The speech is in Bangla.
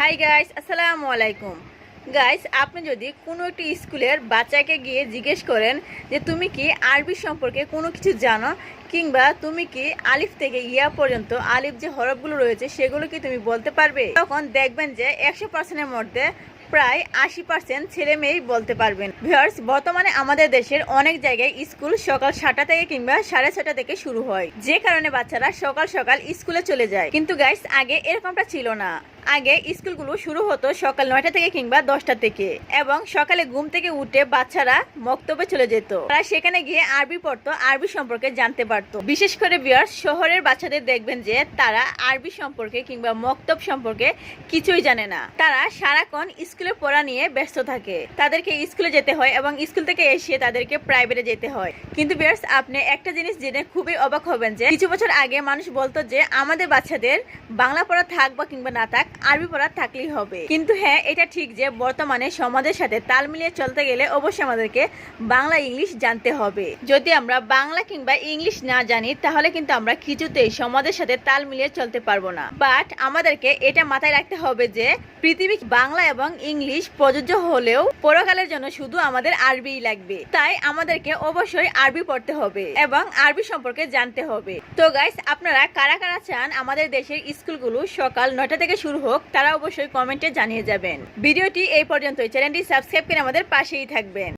হাই গাইস আসসালামু আলাইকুম। গাইস আপনি যদি কোনো একটি স্কুলের বাচ্চাকে গিয়ে জিজ্ঞেস করেন যে তুমি কি আরবি সম্পর্কে কোনো কিছু জানো, কিংবা তুমি কি আলিফ থেকে ইয়া পর্যন্ত আলিফ যে হরফগুলো রয়েছে সেগুলো কি তুমি বলতে পারবে? তখন দেখবেন যে একশো পার্সেন্টের মধ্যে প্রায় আশি পার্সেন্ট ছেলে মেয়েই বলতে পারবেন। ভিউয়ার্স বর্তমানে আমাদের দেশের অনেক জায়গায় স্কুল সকাল সাতটা থেকে কিংবা সাড়ে ছটা থেকে শুরু হয়। যে কারণে বাচ্চারা সকাল সকাল স্কুলে চলে যায়। কিন্তু গাইস আগে এরকমটা ছিল না। আগে স্কুলগুলো শুরু হতো সকাল নয়টা থেকে কিংবা দশটা থেকে, এবং সকালে ঘুম থেকে উঠে বাচ্চারা মক্তবে চলে যেত। তারা সেখানে গিয়ে আরবি পড়তো, আরবি সম্পর্কে জানতে পারতো। বিশেষ করে বিয়ার শহরের বাচ্চাদের দেখবেন যে তারা আরবি সম্পর্কে কিংবা মক্তব সম্পর্কে কিছুই জানে না। তারা সারাক্ষণ স্কুলে পড়া নিয়ে ব্যস্ত থাকে। তাদেরকে স্কুলে যেতে হয় এবং স্কুল থেকে এসে তাদেরকে প্রাইভেটে যেতে হয়। কিন্তু বিয়ার্স আপনি একটা জিনিস জেনে খুবই অবাক হবেন যে, কিছু বছর আগে মানুষ বলতো যে, আমাদের বাচ্চাদের বাংলা পড়া থাক বা কিংবা না থাক আরবি পড়া থাকলেই হবে। কিন্তু হ্যাঁ এটা ঠিক যে বর্তমানে সমাজের সাথে তাল মিলিয়ে চলতে গেলে অবশ্যই আমাদেরকে বাংলা, ইংলিশ জানতে হবে। যদি আমরা বাংলা কিংবা ইংলিশ না জানি, তাহলে কিন্তু আমরা কিছুতেই সমাজের সাথে তাল মিলিয়ে চলতে পারব না। বাট আমাদেরকে এটা মাথায় রাখতে হবে যে, পৃথিবী বাংলা এবং ইংলিশ প্রযোজ্য হলেও পরকালের জন্য শুধু আমাদের আরবিই লাগবে। তাই আমাদেরকে অবশ্যই আরবি পড়তে হবে এবং আরবি সম্পর্কে জানতে হবে। তো গাইস আপনারা কারা কারা চান আমাদের দেশের স্কুলগুলো সকাল নয়টা থেকে শুরু হোক, তারা অবশ্যই কমেন্টে জানিয়ে যাবেন। ভিডিওটি এই পর্যন্তই। চ্যানেলটি সাবস্ক্রাইব করে আমাদের পাশেই থাকবেন।